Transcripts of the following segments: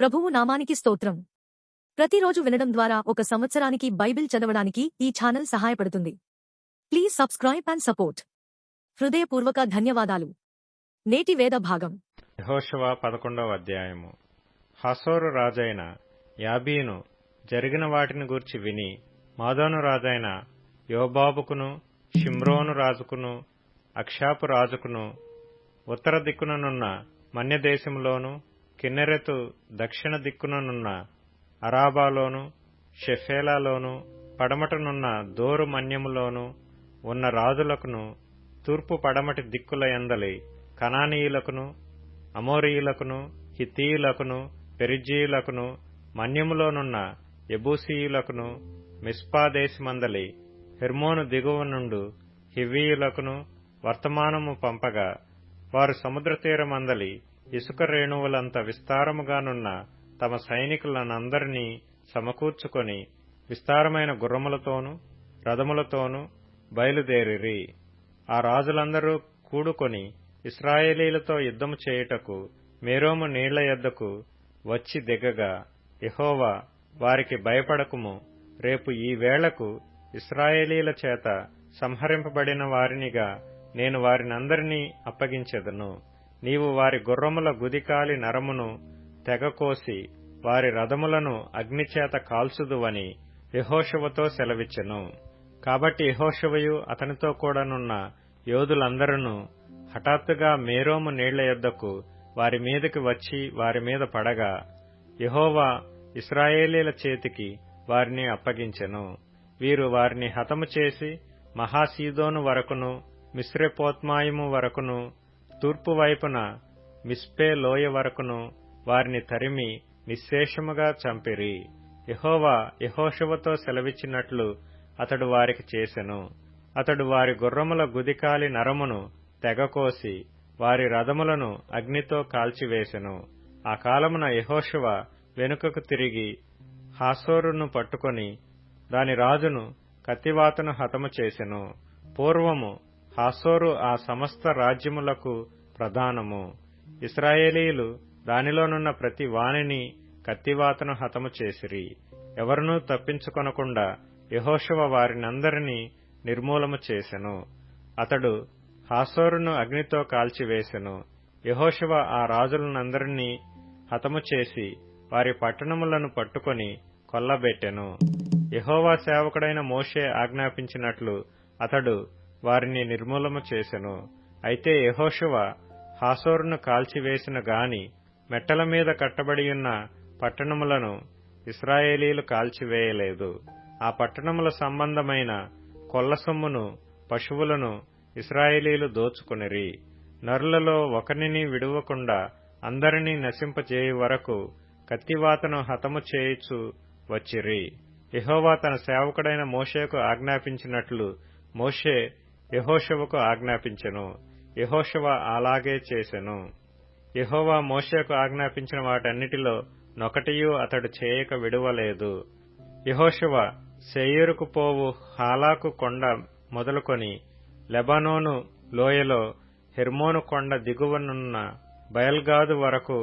ప్రభువు నామానికి స్తోత్రం. ప్రతిరోజు వినడం ద్వారా ఒక సంవత్సరానికి బైబిల్ చదవడానికి ఈ ఛానల్ సహాయపడుతుంది. Please subscribe and support. హృదయపూర్వక ధన్యవాదాలు. నేటి వేద భాగం. యెహోషువ పదకొండవ అధ్యాయము. హసోరు రాజైన యాబీను జరిగిన వాటిని గూర్చి విని మాదోను రాజైన యోబాబుకును షిమ్రోను రాజుకును అక్షాపు రాజుకును ఉత్తర దిక్కుననున్న మన్యదేశంలోను కిన్నెరెతు దక్షిణ దిక్కుననున్న అరాబాలోను షెఫేలాలోను పడమటనున్న దోరు మన్యములోను ఉన్న రాజులకును తూర్పు పడమటి దిక్కుల ఎందలి కనానీయులకును అమోరీయులకును హితీయులకును పెరిజీయులకును మన్యములోనున్న ఎబూసీయులకును మిస్పాదేశమందలి హెర్మోను దిగువ నుండు హివ్వీయులకును వర్తమానము పంపగా వారు సముద్ర తీరమందలి ఇసుక రేణువులంత విస్తారముగానున్న తమ సైనికులనందరినీ సమకూర్చుకొని విస్తారమైన గుర్రములతోనూ రథములతోనూ బయలుదేరిరి. ఆ రాజులందరూ కూడుకొని ఇస్రాయేలీలతో యుద్ధము చేయుటకు మేరోము నీళ్ళ యొద్దకు వచ్చి దిగగా. యెహోవా వారికి భయపడకుము. రేపు ఈ వేళకు ఇస్రాయేలీల చేత సంహరింపబడిన వారినిగా నేను వారినందరినీ అప్పగించెదను. నీవు వారి గుర్రముల గుదికాలి నరమును తెగకోసి వారి రథములను అగ్నిచేత కాల్చుదువని యహోషువతో సెలవిచ్చెను. కాబట్టి యహోషువయు అతనితో కూడానున్న యోధులందరూ హఠాత్తుగా మేరోము నీళ్ళ యొద్దకు వారి మీదకి వచ్చి వారి మీద పడగా యహోవా ఇస్రాయేలీల చేతికి వారిని అప్పగించెను. వీరు వారిని హతము చేసి మహాసీదోను వరకును మిశ్రెపోత్మాయిము వరకును తూర్పు వైపున మిస్పే లోయ వరకును వారిని తరిమి నిశ్శేషముగా చంపిరి. యహోవా యహోషువతో సెలవిచ్చినట్లు అతడు వారికి చేసెను. అతడు వారి గుర్రముల గుదికాలి నరమును తెగకోసి వారి రథములను అగ్నితో కాల్చివేసెను. ఆ కాలమున యహోషువ వెనుకకు తిరిగి హాసోరును పట్టుకొని దాని రాజును కత్తివాతను హతము చేసెను. పూర్వము హాసోరు ఆ సమస్త రాజ్యములకు ప్రధానము. ఇస్రాయేలీలు దానిలోనున్న ప్రతి వాణిని కత్తివాతను హతము చేసిరి. ఎవరినూ తప్పించుకొనకుండా యహోశవ వారినందరినీ నిర్మూలము చేసెను. అతడు హాసోరును అగ్నితో కాల్చివేసెను. యహోశవ ఆ రాజులనందరినీ హతము చేసి వారి పట్టణములను పట్టుకొని కొల్లబెట్టెను. యహోవా సేవకుడైన మోషే ఆజ్ఞాపించినట్లు అతడు వారిని నిర్మూలము చేసెను. అయితే యహోషువ హాసోరును కాల్చివేసిన గాని మెట్టల మీద కట్టబడియున్న పట్టణములను ఇస్రాయేలీలు కాల్చివేయలేదు. ఆ పట్టణముల సంబంధమైన కొల్లసొమ్మును పశువులను ఇస్రాయేలీలు దోచుకునిరి. నరులలో ఒకరిని విడువకుండా అందరినీ నశింపచేయు వరకు కత్తివాతను హతము చేయుచు వచ్చిరి. యహోవా తన సేవకుడైన మోషేకు ఆజ్ఞాపించినట్లు మోషే యహోషువకు ఆజ్ఞాపించెను. యహోషవ అలాగే చేసెను. యహోవా మోషేకు ఆజ్ఞాపించిన వాటన్నిటిలో నొకటియూ అతడు చేయక విడువలేదు. యహోషవ సెయ్యూరుకు పోవు హాలాకు కొండ మొదలుకొని లెబనోను లోయలో హెర్మోను కొండ దిగువనున్న బయల్గాదు వరకు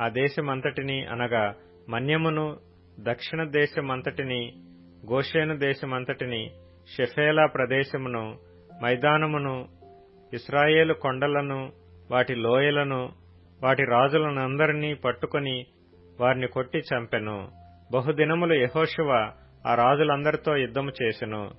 ఆ దేశమంతటిని అనగా మన్యమును దక్షిణ దేశమంతటిని గోషేను దేశమంతటిని షెఫేలా ప్రదేశమును మైదానమును ఇస్రాయేలు కొండలను వాటి లోయలను వాటి రాజులనందరినీ పట్టుకొని వారిని కొట్టి చంపెను. బహుదినములు యహోశివ ఆ రాజులందరితో యుద్ధము చేసెను.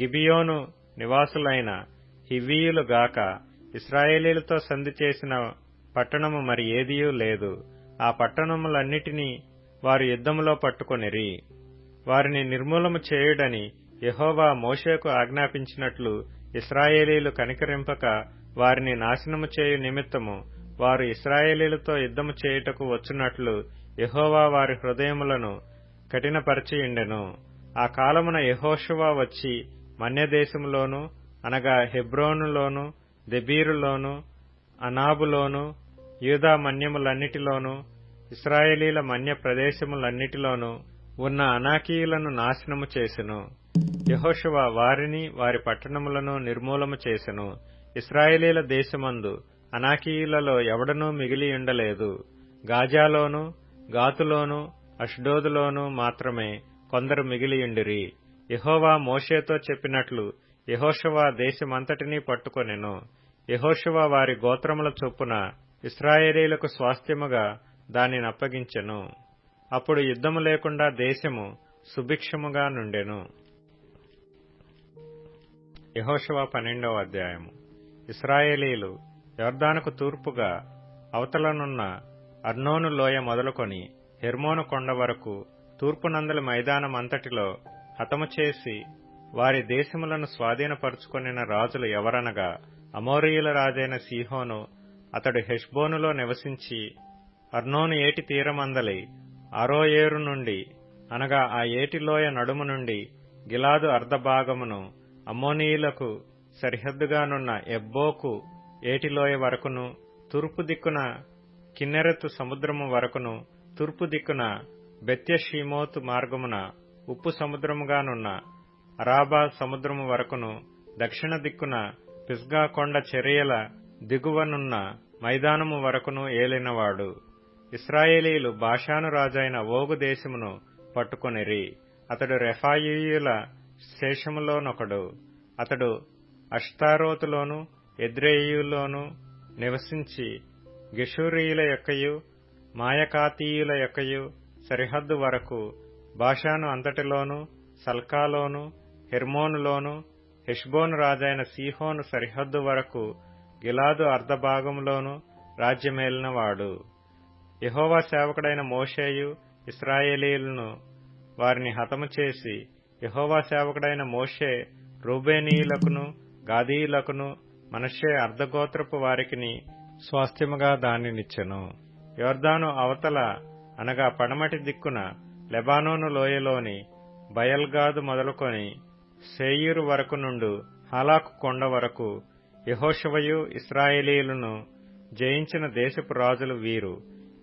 గిబియోను నివాసులైన హివీయులు గాక ఇస్రాయేలీలతో సంధి చేసిన పట్టణము మరి ఏదియూ లేదు. ఆ పట్టణములన్నిటినీ వారు యుద్ధములో పట్టుకొనిరి. వారిని నిర్మూలము చేయుడని యహోవా మోషేకు ఆజ్ఞాపించినట్లు ఇస్రాయేలీలు కనికరింపక వారిని నాశనము చేయు నిమిత్తము వారు ఇస్రాయేలీలతో యుద్ధము చేయుటకు వచ్చినట్లు యహోవా వారి హృదయములను కఠినపరచియుండెను. ఆ కాలమున యహోషువా వచ్చి మన్యదేశములోను అనగా హెబ్రోనులోను దెబీరులోను అనాబులోను యూదా మన్యములన్నిటిలోనూ ఇస్రాయేలీల మన్య ప్రదేశములన్నిటిలోనూ ఉన్న అనాకీయులను నాశనము చేసెను. యహోషువ వారిని వారి పట్టణములను నిర్మూలము చేసెను. ఇస్రాయేలీల దేశమందు అనాకీయులలో ఎవడనూ మిగిలియుండలేదు గాజాలోను గాతులోను అష్డోదులోను మాత్రమే కొందరు మిగిలియుండిరి యహోవా మోషేతో చెప్పినట్లు యహోషవా దేశమంతటినీ పట్టుకొనెను. యెహోషువ వారి గోత్రముల చొప్పున ఇస్రాయేలీలకు స్వాస్థ్యముగా దానిని అప్పగించెను. అప్పుడు యుద్ధము లేకుండా దేశము సుభిక్షముగా నుండెను. యెహోషువ పన్నెండవ అధ్యాయము. ఇస్రాయేలీలు యొర్దానుకు తూర్పుగా అవతలనున్న అర్నోను లోయ మొదలుకొని హెర్మోను కొండ వరకు తూర్పునందలి మైదానమంతటిలో హతము చేసి వారి దేశములను స్వాధీనపరుచుకొనిన రాజులు ఎవరనగా అమోరియుల రాజైన సీహోను అతడు హెష్బోనులో నివసించి అర్నోను ఏటి తీరమందలి అరోయేరు నుండి అనగా ఆ ఏటిలోయ నడుము నుండి గిలాదు అర్ధభాగమును అమ్మోనీయులకు సరిహద్దుగానున్న ఎబ్బోకు ఏటిలోయ వరకును తూర్పు దిక్కున కిన్నెరెతు సముద్రము వరకును తూర్పు దిక్కున బెత్యషీమోతు మార్గమున ఉప్పు సముద్రముగానున్న అరాబా సముద్రము వరకును దక్షిణ దిక్కున పిస్గా కొండ చర్యల దిగువనున్న మైదానము వరకును ఏలినవాడు. ఇస్రాయేలీలు బాషాను రాజైన ఓగు దేశమును పట్టుకొనిరి. అతడు రెఫాయియుల శేషములోనొకడు. అతడు అష్తారోతులోను ఎద్రేయులోను నివసించి గెషూరీయుల యొక్కయు మాయకాతీయుల యొక్కయు సరిహద్దు వరకు భాషాను అంతటిలోను సల్కాలోను హెర్మోనులోను హెష్బోను రాజైన సీహోను సరిహద్దు వరకు గిలాదు అర్ధభాగంలోను రాజ్యమేలినవాడు. యహోవా సేవకుడైన మోషేయు ఇస్రాయేలీలను వారిని హతము చేసి యహోవా సేవకుడైన మోషే రూబేనీయులకును గాదీయులకును మనషే అర్ధగోత్రపు వారికిని స్వాస్థ్యముగా దానినిచ్చెను. యోర్దాను అవతల అనగా పడమటి దిక్కున లెబానోను లోయలోని బయల్గాదు మొదలుకొని సేయూరు వరకు నుండు హాలాకు కొండ వరకు యహోషవయు ఇస్రాయేలీలను జయించిన దేశపు రాజులు వీరు.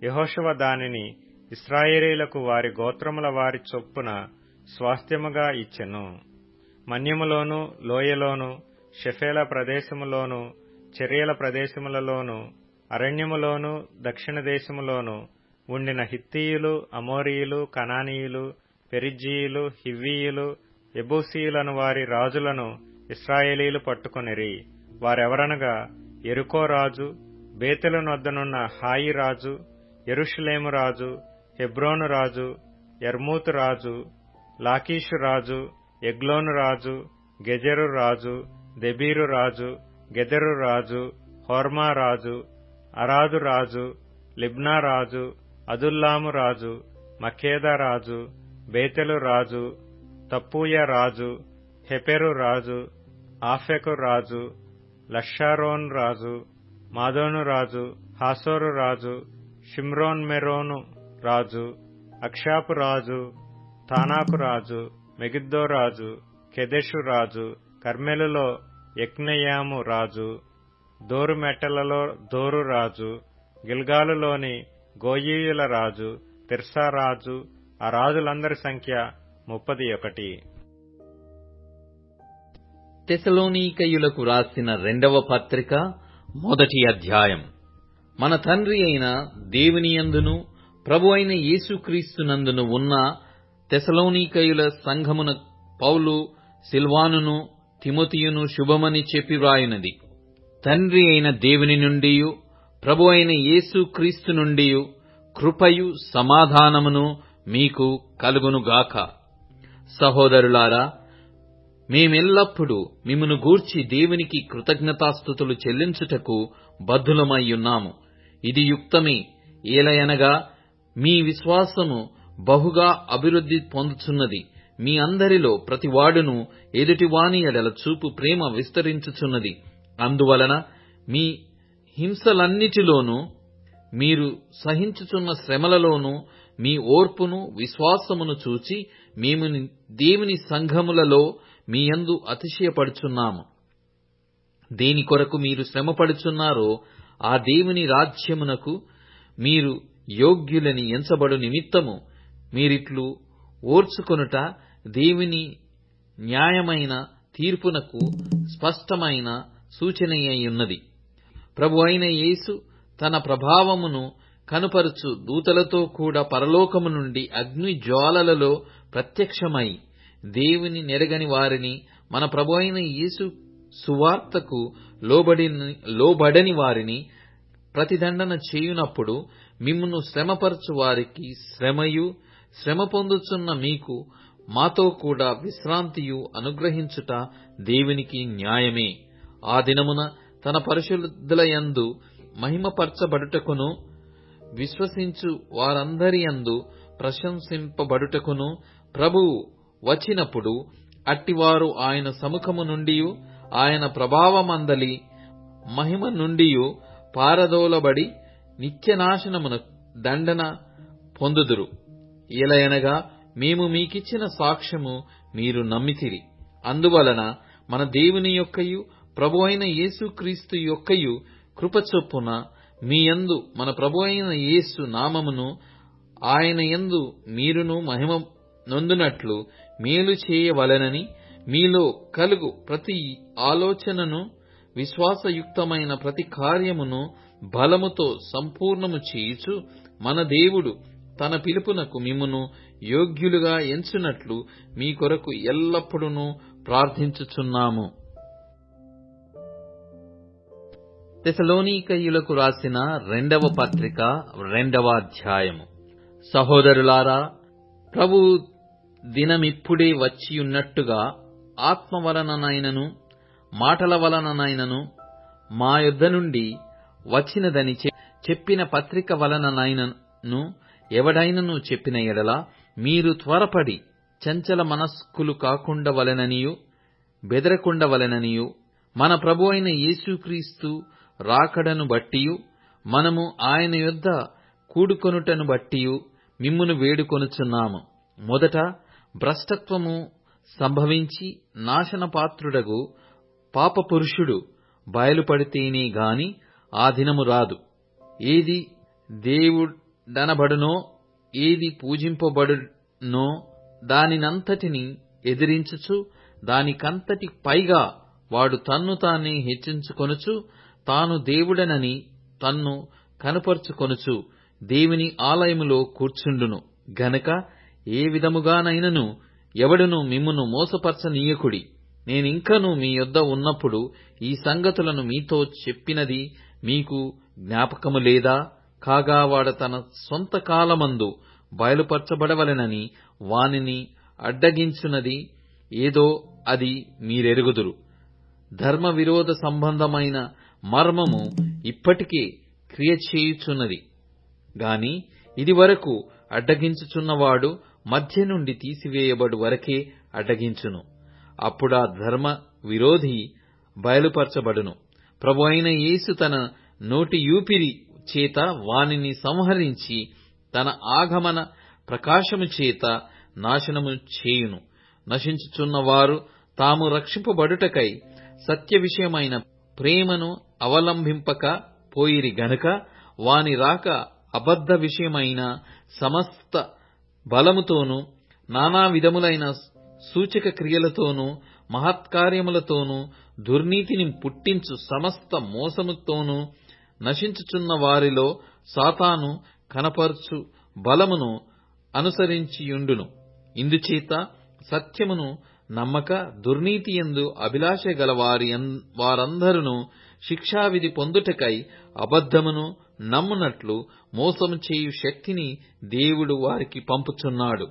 యహోషవ దానిని ఇస్రాయేలీలకు వారి గోత్రముల వారి చొప్పున స్వాస్థ్యముగా ఇచ్చెను. మన్యములోను లోయలోను షెఫేల ప్రదేశములోను చర్యల ప్రదేశములలోను అరణ్యములోను దక్షిణ దేశములోను ఉండిన హిత్తీయులు అమోరియులు కనానీయులు పెరిజ్జీయులు హివ్వీయులు ఎబూసీయులను వారి రాజులను ఇస్రాయేలీలు పట్టుకొనిరి. వారెవరనగా ఎరుకో రాజు హాయి రాజు ఎరుషులేము రాజు హెబ్రోను రాజు ఎర్మూతు రాజు లాకీషు రాజు ఎగ్లోను రాజు గెజెరు రాజు దెబీరు రాజు గెదెరు రాజు హోర్మా రాజు అరాదు రాజు లిబ్నా రాజు అదుల్లాము రాజు మకేదా రాజు బేతెలు రాజు తప్పూయ రాజు హెపెరు రాజు ఆఫెకు రాజు లషారోన్ రాజు మాదోను రాజు హాసోరు రాజు షిమ్రోన్ మెరోను రాజు అక్షాపు రాజు తానాకు రాజు మెగిద్దో రాజు కెదెషు రాజు కర్మెలులో యజ్ఞయాము రాజు దోరు మెట్టలలో దోరు రాజు గిల్గాలులోని గోయీయుల రాజు తిర్సా రాజు ఆ రాజులందరి సంఖ్య ముప్పది ఒకటి. తెసలోనీకయులకు రాసిన రెండవ పత్రిక మొదటి అధ్యాయం. మన తండ్రి అయిన దేవునియందును ప్రభు అయిన యేసుక్రీస్తునందును ఉన్న తెసలోనీకయుల సంఘమున పౌలు సిల్వానును తిమోతియును శుభమని చెప్పి వ్రాయునది. తండ్రి అయిన దేవుని నుండి ప్రభు అయిన యేసు క్రీస్తు నుండి కృపయు సమాధానమును మీకు కలుగునుగాక. సహోదరులారా మేమెల్లప్పుడూ మిమ్మను గూర్చి దేవునికి కృతజ్ఞతాస్థుతులు చెల్లించుటకు బద్ధులమై ఉన్నాము. ఇది యుక్తమే. ఏలయనగా మీ విశ్వాసము బహుగా అభివృద్ధి పొందుచున్నది. మీ అందరిలో ప్రతివాడును ఎదుటివాని ఎడల చూపు ప్రేమ విస్తరించుచున్నది. అందువలన మీ హింసలన్నిటిలోనూ మీరు సహించుచున్న శ్రమలలోనూ మీ ఓర్పును విశ్వాసమును చూచి మేము దేవుని సంఘములలో మీ యందు అతిశయపడుచున్నాము. దేని కొరకు మీరు శ్రమపడుచున్నారో ఆ దేవుని రాజ్యమునకు మీరు యోగ్యులని ఎంచబడు నిమిత్తము మీరిట్లు ఓర్చుకొనుట దేవుని న్యాయమైన తీర్పునకు స్పష్టమైన సూచనయ్యున్నది ప్రభు అయిన యేసు తన ప్రభావమును కనుపరుచు దూతలతో కూడా పరలోకము నుండి అగ్ని జ్వాలలలో ప్రత్యక్షమై దేవుని నెరగని వారిని మన ప్రభు అయిన యేసు సువార్తకు లోబడని వారిని ప్రతిదండన చేయునప్పుడు మిమ్మును శ్రమపరచు వారికి శ్రమయు శ్రమ పొందుచున్న మీకు మాతో కూడా విశ్రాంతియు అనుగ్రహించుట దేవునికి న్యాయమే. ఆ దినమున తన పరిశుద్ధులయందు మహిమపరచబడుటకును విశ్వసించు వారందరి యందు ప్రశంసింపబడుటకును ప్రభువు వచ్చినప్పుడు అట్టివారు ఆయన సముఖము నుండి ఆయన ప్రభావమందలి మహిమ నుండి పారదోలబడి నిత్యనాశనమున దండన పొందుదురు. ఎలయనగా మేము మీకిచ్చిన సాక్ష్యము మీరు నమ్మితిరి. అందువలన మన దేవుని యొక్కయు ప్రభు అయిన యేసుక్రీస్తు యొక్కయు కృపచొప్పున మీ యందు మన ప్రభు అయిన యేసు నామమును ఆయన యందు మీరును మహిమ నొందునట్లు మేలు చేయవలెనని మీలో కలుగు ప్రతి ఆలోచనను విశ్వాసయుక్తమైన ప్రతి కార్యమును బలముతో సంపూర్ణము చేయుచు మన దేవుడు తన పిలుపునకు మిమ్మును యోగ్యులుగా ఎంచునట్లు మీ కొరకు ఎల్లప్పుడూ ప్రార్థించుచున్నాము. తెసలోనీకయులకు రాసిన రెండవ పత్రిక రెండవ అధ్యాయము. సహోదరులారా ప్రభు దినమిప్పుడే వచ్చియున్నట్టుగా ఆత్మ వలననైనను మాటల వలననైనను మా యొద్ద నుండి వచ్చినదని చెప్పిన పత్రిక వలననైనను ఎవడైనను చెప్పిన ఎడల మీరు త్వరపడి చంచల మనస్కులు కాకుండా వలెననియు బెదరకుండా మన ప్రభు అయిన యేసుక్రీస్తు రాకడను బట్టియు మనము ఆయన యొద్ద కూడుకొనుటను బట్టియు మిమ్మును వేడుకొనుచున్నాము. మొదట భ్రష్టత్వము సంభవించి నాశనపాత్రుడగు పాపపురుషుడు బయలుపడితేనే గాని ఆ దినము రాదు. ఏది? దేవుడు దనబడునో ఏది పూజింపబడునో దానినంతటిని ఎదిరించుచు దానికంతటి పైగా వాడు తన్ను తానే హెచ్చించుకొనుచు తాను దేవుడనని తన్ను కనపరుచుకొనుచు దేవుని ఆలయములో కూర్చుండును. గనక ఏ విధముగానైనను ఎవడును మిమ్మును మోసపరచనీయకుడి. నేనింకను మీ యొద్ద ఉన్నప్పుడు ఈ సంగతులను మీతో చెప్పినది మీకు జ్ఞాపకము లేదా? కాగా వాడు తన సొంత కాలమందు బయలుపరచబడవలెనని వానిని అడ్డగించున్నది ఏదో అది మీరెరుగుదురు. ధర్మ విరోధ సంబంధమైన మర్మము ఇప్పటికే క్రియ చేయుచున్నది. గాని ఇదివరకు అడ్డగించుచున్నవాడు మధ్య నుండి తీసివేయబడు వరకే అడ్డగించును. అప్పుడా ధర్మ విరోధి బయలుపరచబడును. ప్రభు అయిన యేసు తన నోటి యూపిరి చేత వానిని సంహరించి తన ఆగమన ప్రకాశము చేత నాశనము చేయును. నశించుచున్న వారు తాము రక్షింపబడుటకై సత్య విషయమైన ప్రేమను అవలంబింపక పోయిరి గనుక వాని రాక అబద్ధ విషయమైన సమస్త బలముతోనూ నానా విధములైన సూచక క్రియలతోనూ మహత్కార్యములతోనూ దుర్నీతిని పుట్టించు సమస్త మోసముతోనూ నశించుచున్న వారిలో సాతాను కనపరచు బలమును అనుసరించియుండును. ఇందుచేత సత్యమును నమ్మక దుర్నీతి ఎందు అభిలాష గల వారి వారందరూ శిక్షావిధి పొందుటకై అబద్ధమును నమ్మునట్లు మోసము చేయు శక్తిని దేవుడు వారికి పంపుచున్నాడు.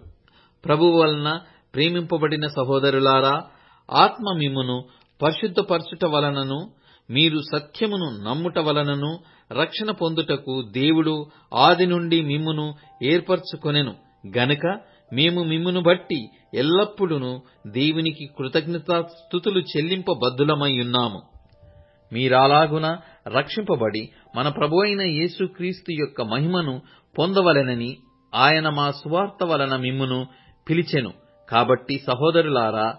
ప్రభు వలన ప్రేమింపబడిన సహోదరులారా ఆత్మ మిమ్మును పరిశుద్ధపరచుట వలనను మీరు సత్యమును నమ్ముట వలనను రక్షణ పొందుటకు దేవుడు ఆది నుండి మిమ్మును ఏర్పరచుకొనెను. గనుక మేము మిమ్మును బట్టి ఎల్లప్పుడూ దేవునికి కృతజ్ఞతాస్థుతులు చెల్లింపబద్దులమై ఉన్నాము. మీరాలాగున రక్షింపబడి మన ప్రభు అయిన యేసుక్రీస్తు యొక్క మహిమను పొందవలెనని ఆయన మా సువార్త వలన మిమ్మును పిలిచెను. కాబట్టి సహోదరులారా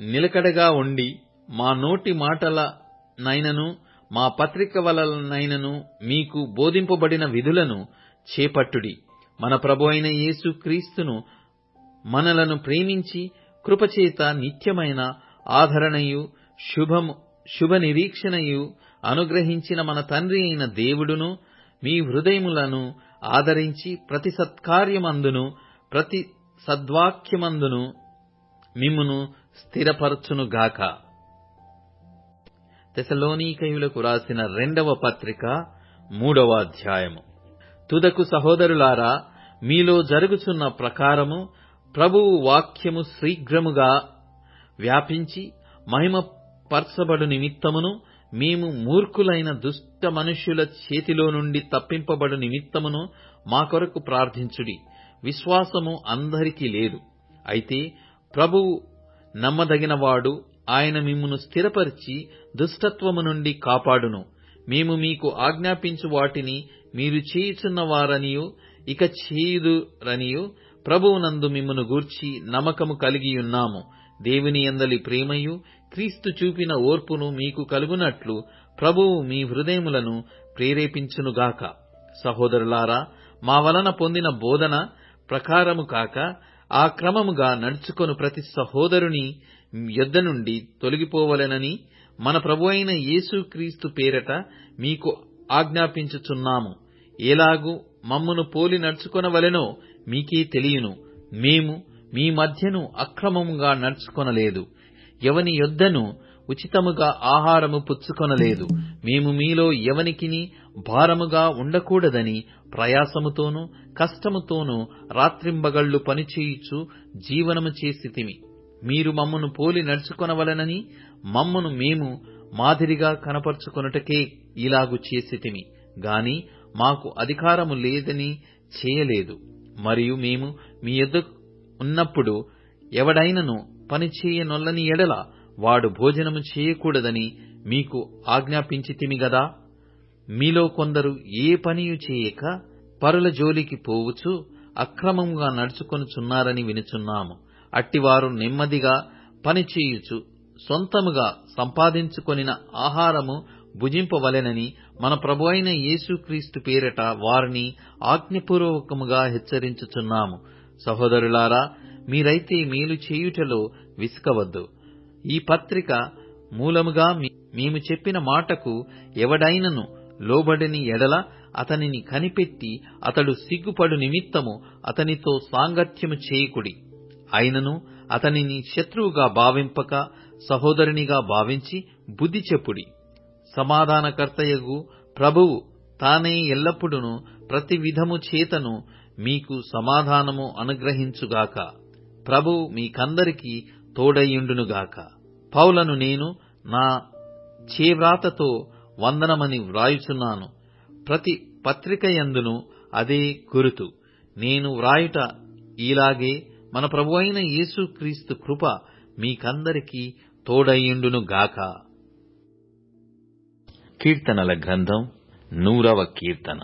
నిలకడగా ఉండి మా నోటి మాటల నైనను మా పత్రిక వలనైనను మీకు బోధింపబడిన విధులను చేపట్టుడి. మన ప్రభు అయిన యేసుక్రీస్తును మనలను ప్రేమించి కృపచేత నిత్యమైన ఆదరణయు శుభము శుభ నిరీక్షణయు అనుగ్రహించిన మన తండ్రి అయిన దేవుడును మీ హృదయములను ఆదరించి ప్రతి సత్కార్యమందును ప్రతి సద్వాక్యమందును మిమ్మును స్థిరపరచునుగాక. తెసలోనీకయులకు రాసిన రెండవ పత్రిక మూడవ అధ్యాయము. తుదకు సహోదరులారా మీలో జరుగుచున్న ప్రకారము ప్రభువు వాక్యము శీఘ్రముగా వ్యాపించి మహిమ పర్చబడు నిమిత్తమును మేము మూర్ఖులైన దుష్ట మనుష్యుల చేతిలో నుండి తప్పింపబడు నిమిత్తమును మా కొరకు ప్రార్థించుడి. విశ్వాసము అందరికీ లేదు. అయితే ప్రభువు నమ్మదగినవాడు ఆయన మిమ్మును స్థిరపరిచి దుష్టత్వము నుండి కాపాడును. మేము మీకు ఆజ్ఞాపించు వాటిని మీరు చేయుచున్న వారనియు ఇక చేయుదురనియు ప్రభువునందు మిమ్మును గూర్చి నమ్మకము కలిగియున్నాము. దేవుని ఎందలి ప్రేమయు క్రీస్తు చూపిన ఓర్పును మీకు కలుగునట్లు ప్రభువు మీ హృదయములను ప్రేరేపించునుగాక. సహోదరులారా మా వలన పొందిన బోధన ప్రకారము కాక ఆ క్రమముగా నడుచుకొను ప్రతి సహోదరుని యొద్ద నుండి తొలగిపోవలెనని మన ప్రభు అయిన యేసుక్రీస్తు పేరట మీకు ఆజ్ఞాపించుచున్నాము. ఎలాగూ మమ్మను పోలి నడుచుకొనవలెనో మీకే తెలియను. మేము మీ మధ్యను అక్రమముగా నడుచుకొనలేదు. ఎవని యొద్దను ఉచితముగా ఆహారము పుచ్చుకొనలేదు. మేము మీలో ఎవనికిని భారముగా ఉండకూడదని ప్రయాసముతోనూ కష్టముతోనూ రాత్రింబగళ్ళు పనిచేయుచు జీవనము చేసితిమి. మీరు మమ్మను పోలి నడుచుకొనవలనని మమ్మను మేము మాదిరిగా కనపరుచుకొనుటకే ఇలాగు చేసితిమి. గాని మాకు అధికారము లేదని చేయలేదు. మరియు మేము మీ యొద్ద ఉన్నప్పుడు ఎవడైనను పని చేయనొల్లని ఎడల వాడు భోజనము చేయకూడదని మీకు ఆజ్ఞాపించితిమి గదా? మీలో కొందరు ఏ పనియు చేయక పరుల జోలికి పోవుచు అక్రమంగా నడుచుకొనుచున్నారని వినుచున్నాము. అట్టివారు నెమ్మదిగా పనిచేయుచు సొంతముగా సంపాదించుకొనిన ఆహారము భుజింపవలెనని మన ప్రభు అయిన యేసుక్రీస్తు పేరట వారిని ఆజ్ఞపూర్వకముగా హెచ్చరించుచున్నాము. సహోదరులారా మీరైతే మేలు చేయుటలో విసుకవద్దు. ఈ పత్రిక మూలముగా మీ- మేము చెప్పిన మాటకు ఎవడైనను లోబడిని ఎడల అతనిని కనిపెట్టి అతడు సిగ్గుపడు నిమిత్తము అతనితో సాంగత్యము చేయకుడి. అయినను అతనిని శత్రువుగా భావింపక సహోదరునిగా భావించి బుద్ధి చెప్పుడి. సమాధానకర్తయగు ప్రభువు తానే ఎల్లప్పుడూ ప్రతి విధము చేతను మీకు సమాధానము అనుగ్రహించుగాక. ప్రభువు మీకందరికీ తోడయ్యుండునుగాక. పౌలను నేను నా చేవ్రాతతో వందనమని వ్రాయుచున్నాను. ప్రతి పత్రికయందును అదే గురుతు నేను వ్రాయుట ఇలాగే మన ప్రభు అయిన యేసుక్రీస్తు కృప మీకందరికీ తోడయ్యుండునుగాక కీర్తనల గ్రంథం నూరవ కీర్తన.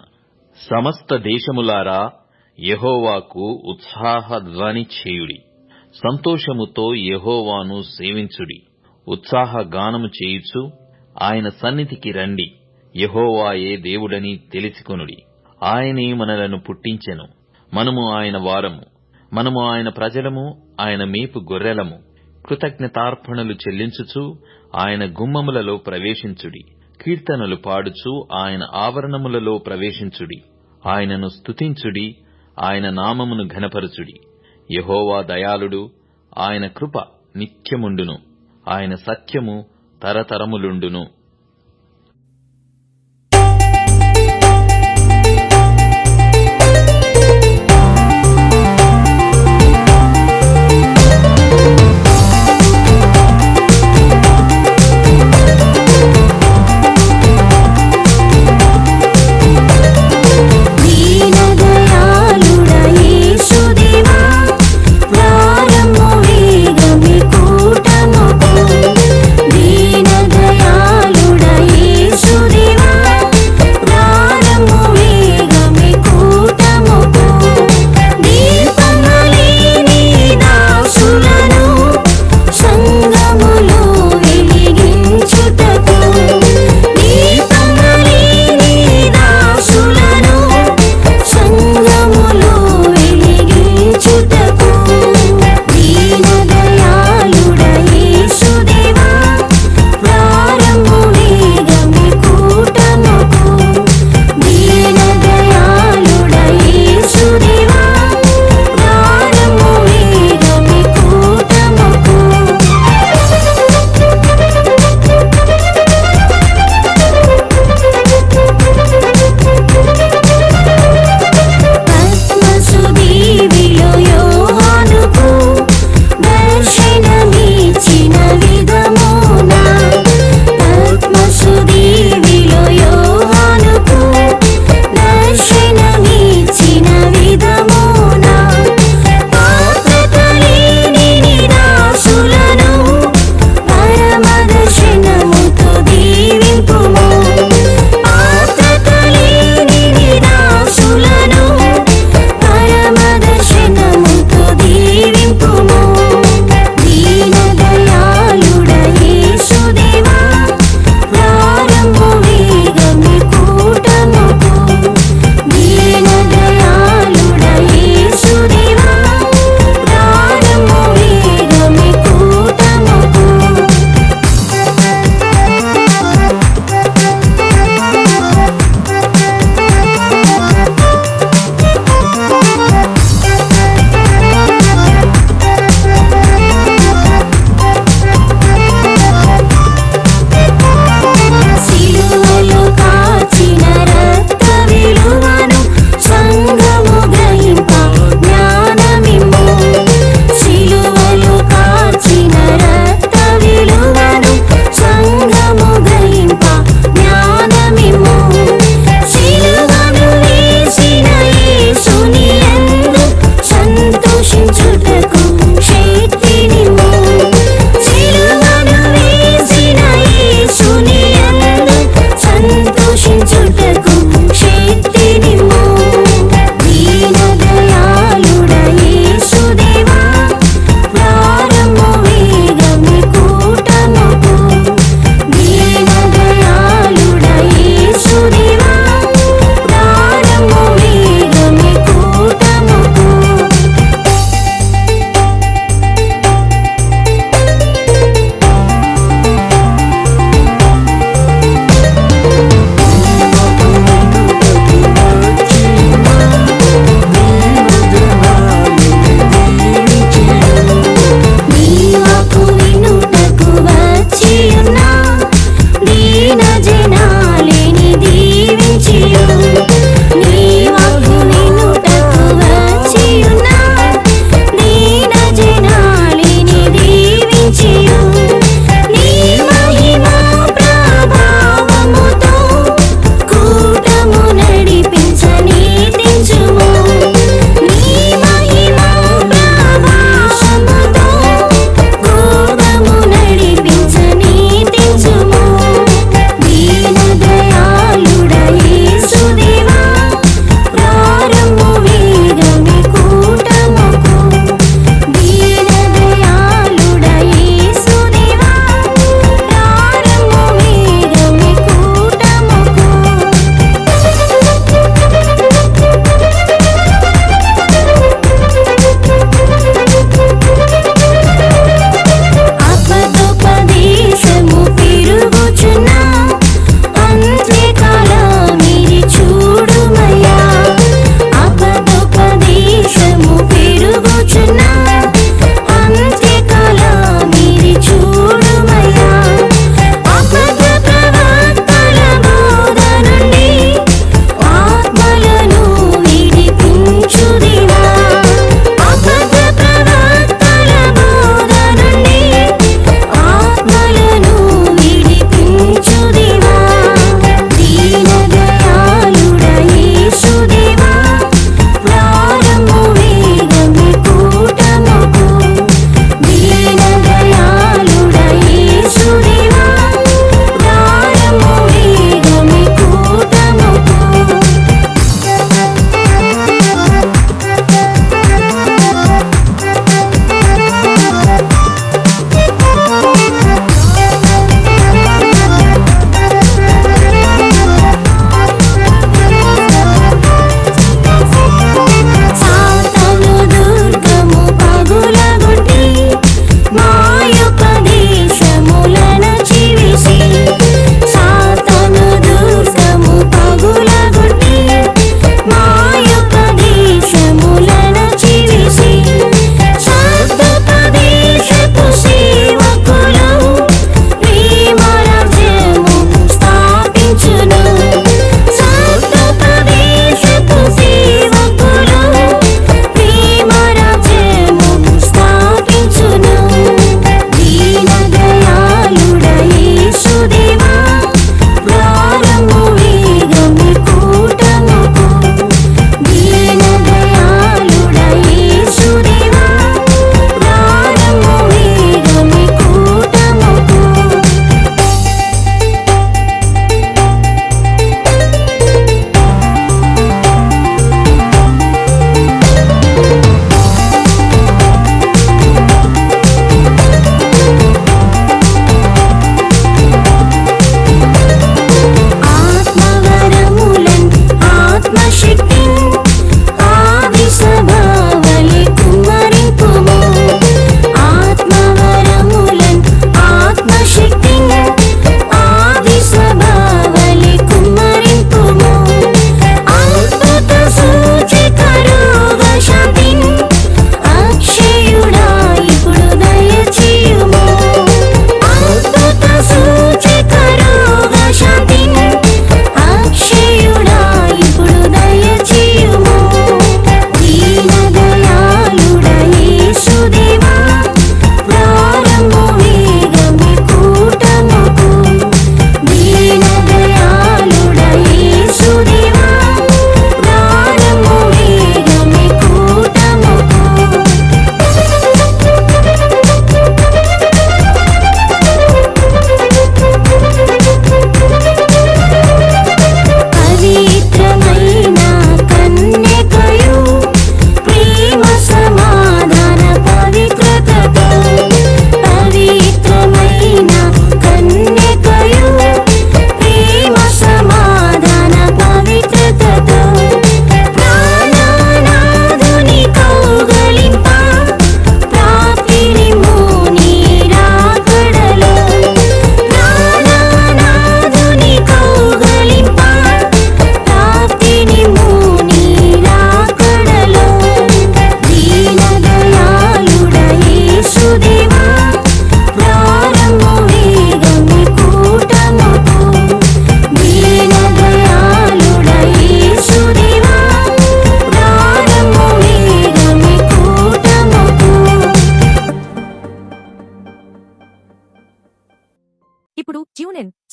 సమస్త దేశములారా యహోవాకు ఉత్సాహ ధ్వని చేయుడి. సంతోషముతో యహోవాను సేవించుడి. ఉత్సాహ గానము చేయుచు ఆయన సన్నిధికి రండి. యహోవాయే దేవుడని తెలిసికొనుడి. ఆయనే మనలను పుట్టించెను. మనము ఆయన వారము. మనము ఆయన ప్రజలము ఆయన మేపు గొర్రెలము. కృతజ్ఞతార్పణలు చెల్లించుచు ఆయన గుమ్మములలో ప్రవేశించుడి. కీర్తనలు పాడుచు ఆయన ఆవరణములలో ప్రవేశించుడి. ఆయనను స్తుతించుడి ఆయన నామమును ఘనపరచుడి. యహోవా దయాళుడు ఆయన కృప నిత్యముండును. ఆయన సత్యము తరతరములుండును.